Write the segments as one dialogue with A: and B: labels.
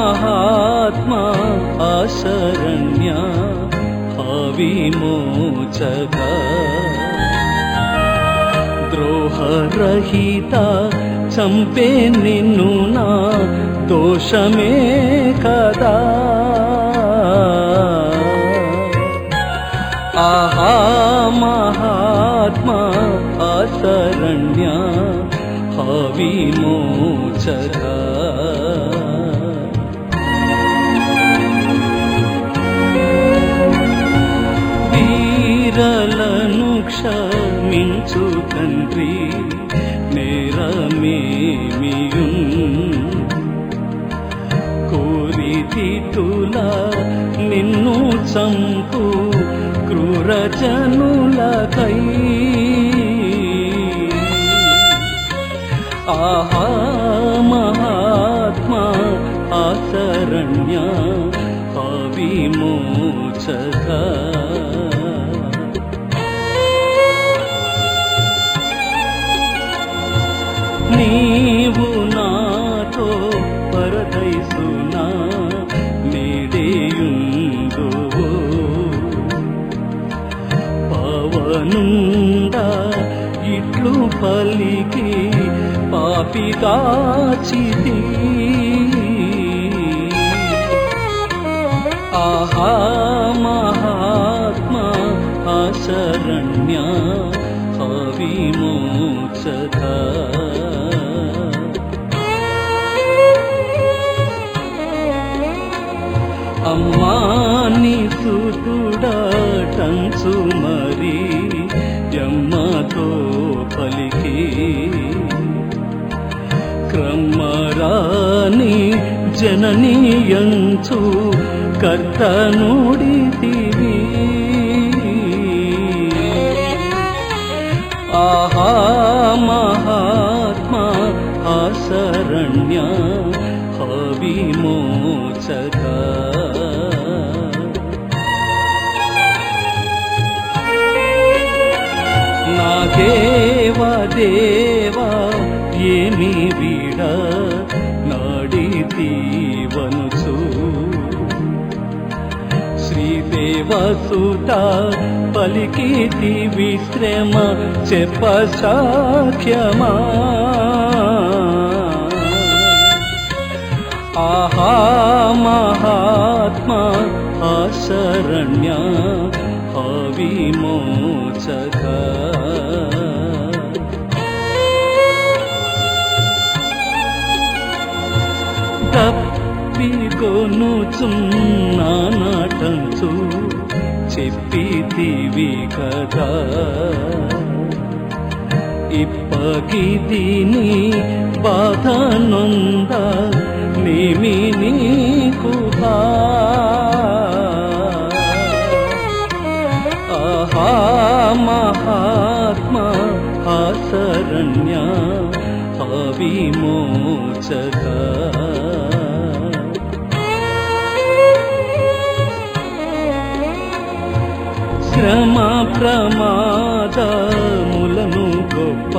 A: आहात्मा असरण्या हविमोच द्रोहरहिता चम्पे नूना दोषमे कदा। ఆహా మహాత్మా అశరణ్య హవిమోచక వీరలను క్షమించు తండ్రి నేరమేమియున్? కోరితితుల నిన్ను చంపు క్రూరజనులకై ఆహా మహాత్మా ఆశరణ్య అవిమోచక. నీవు పవనుండా ఇట్లు పలికి పాపి పాపిగాచితి ఆహా మహాత్మా అశరణ్య జననీయంచు కర్తనుడితివి ఆహా మహాత్మా అశరణ్య హవిమోచక నా దేవా దేవా ఏమి వీడ శ్రీదేవసుత పలికితి విశ్రమ చెప్ప సాఖ్యమా ఆహా మహాత్మా అశరణ్య అవిమోచక తప్పికొనుచున్నానటంచు చెప్పితివి కదా. ఇప్పగిదిని బాధ నొంద నేమి నీకు భా ఆహా మహాత్మా అశరణ్య అవిమోచక. శ్రమ ప్రమాదములను గొప్ప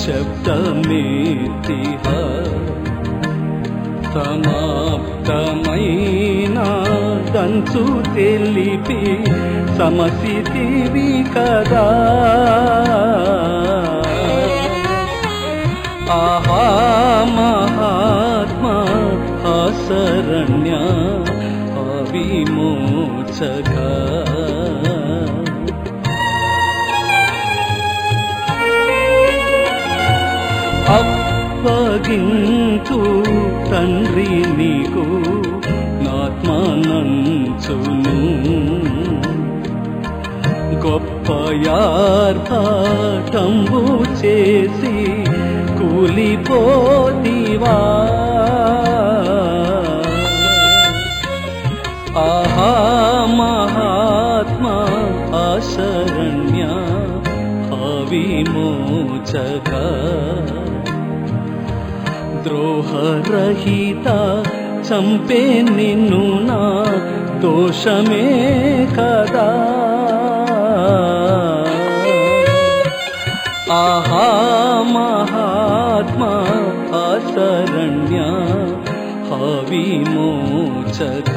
A: శబ్దమేతిహ సమాప్తమైన దంచు తెలిపి సమసితివి కదా ఆహా మహాత్మా అశరణ్య అవిమోచక అప్పగించు తండ్రి నీకు నాత్మానంచును గొప్ప యార్పాటంబు చేసి కూలిపోతివా. ఆహా మహాత్మా ఆశరణ్య అవిమోచక. ద్రోహరహిత చంపే నిన్ను నా దోషమే కదా. ఆహా మహాత్మా అశరణ్య హవిమోచక.